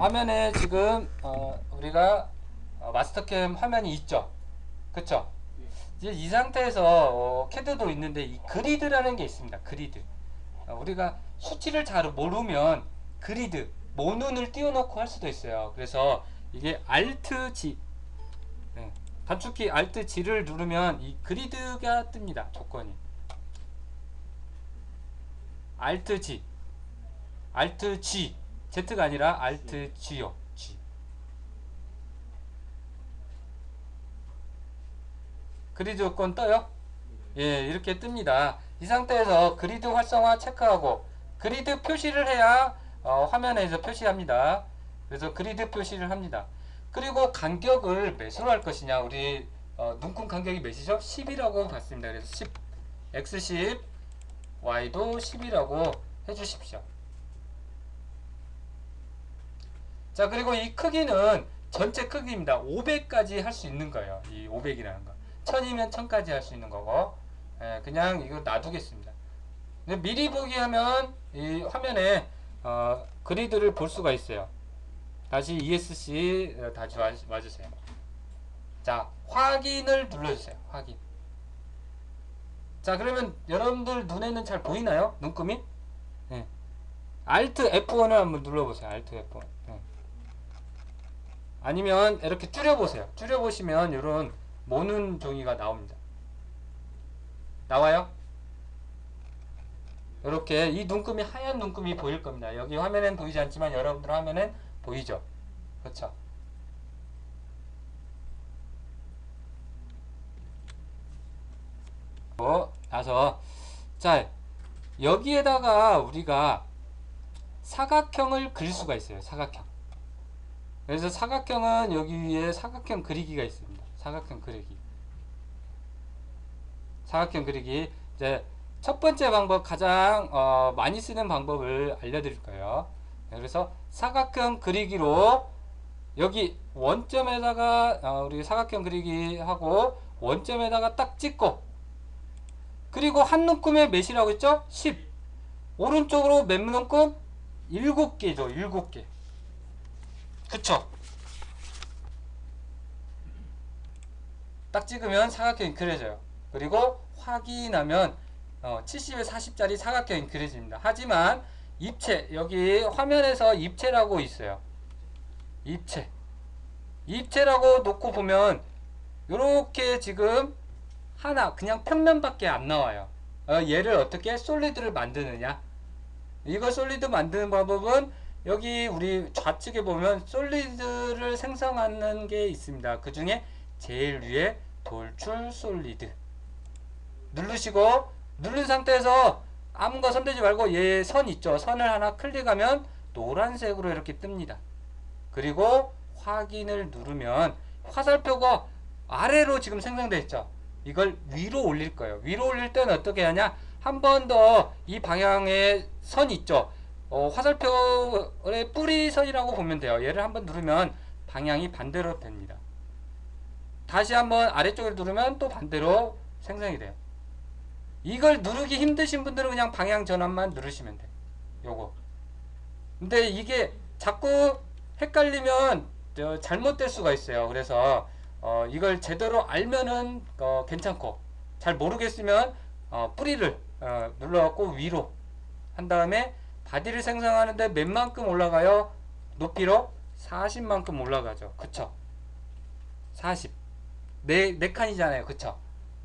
화면에 지금 어, 우리가 어, 마스터캠 화면이 있죠. 그쵸? 이제 이 상태에서 어, 캐드도 있는데 이 그리드라는 게 있습니다. 그리드. 어, 우리가 수치를 잘 모르면 그리드 모눈을 띄워놓고 할 수도 있어요. 그래서 이게 Alt G 네. 단축키 Alt G를 누르면 이 그리드가 뜹니다. 조건이 Alt G Alt G Z가 아니라 Alt G요. G. 그리드 조건 떠요? 예, 이렇게 뜹니다. 이 상태에서 그리드 활성화 체크하고 그리드 표시를 해야 어, 화면에서 표시합니다. 그래서 그리드 표시를 합니다. 그리고 간격을 몇으로 할 것이냐? 우리 어, 눈금 간격이 몇이죠? 10이라고 봤습니다. 그래서 10, x10, y도 10이라고 해주십시오. 자 그리고 이 크기는 전체 크기입니다. 500까지 할 수 있는 거예요. 이 500이라는 거. 1000이면 1000까지 할 수 있는 거고 예, 그냥 이거 놔두겠습니다. 근데 미리 보기 하면 이 화면에 어, 그리드를 볼 수가 있어요. 다시 ESC 어, 다시 와, 와주세요. 자 확인을 눌러주세요. 확인. 자 그러면 여러분들 눈에는 잘 보이나요? 눈금이? 예. Alt F1을 한번 눌러보세요. Alt F1. 예. 아니면 이렇게 줄여보세요. 줄여보시면 이런 모눈 종이가 나옵니다. 나와요? 이렇게 이 눈금이 하얀 눈금이 보일 겁니다. 여기 화면엔 보이지 않지만 여러분들 화면엔 보이죠? 그렇죠? 어, 나서 자 여기에다가 우리가 사각형을 그릴 수가 있어요. 사각형. 그래서 사각형은 여기 위에 사각형 그리기가 있습니다. 사각형 그리기. 사각형 그리기. 이제 첫 번째 방법 가장 어, 많이 쓰는 방법을 알려드릴 거예요. 그래서 사각형 그리기로 여기 원점에다가 어, 우리 사각형 그리기 하고 원점에다가 딱 찍고 그리고 한 눈금에 몇이라고 했죠? 10 오른쪽으로 몇 눈금? 7개죠 7개 그쵸? 딱 찍으면 사각형이 그려져요. 그리고 확인하면 어, 70에 40짜리 사각형이 그려집니다. 하지만 입체 여기 화면에서 입체라고 있어요. 입체 입체라고 놓고 보면 이렇게 지금 하나 그냥 평면밖에 안 나와요. 어, 얘를 어떻게 솔리드를 만드느냐? 이거 솔리드 만드는 방법은 여기 우리 좌측에 보면 솔리드를 생성하는 게 있습니다. 그 중에 제일 위에 돌출 솔리드 누르시고 누른 상태에서 아무거 손대지 말고 얘 선 있죠. 선을 하나 클릭하면 노란색으로 이렇게 뜹니다. 그리고 확인을 누르면 화살표가 아래로 지금 생성되어 있죠. 이걸 위로 올릴 거예요. 위로 올릴 때는 어떻게 하냐? 한 번 더 이 방향의 선 있죠. 어, 화살표의 뿌리선이라고 보면 돼요. 얘를 한번 누르면 방향이 반대로 됩니다. 다시 한번 아래쪽을 누르면 또 반대로 생성이 돼요. 이걸 누르기 힘드신 분들은 그냥 방향 전환만 누르시면 돼요. 요거. 근데 이게 자꾸 헷갈리면 저 잘못될 수가 있어요. 그래서 어, 이걸 제대로 알면은 어, 괜찮고 잘 모르겠으면 어, 뿌리를 어, 눌러갖고 위로 한 다음에 바디를 생성하는데 몇 만큼 올라가요? 높이로 40만큼 올라가죠. 그쵸? 40. 네, 네 칸이잖아요. 그쵸?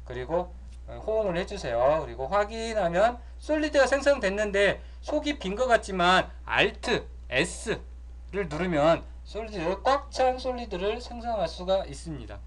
그리고 어, 호응을 해주세요. 그리고 확인하면 솔리드가 생성됐는데 속이 빈 것 같지만 Alt S를 누르면 솔리드 꽉 찬 솔리드를 생성할 수가 있습니다.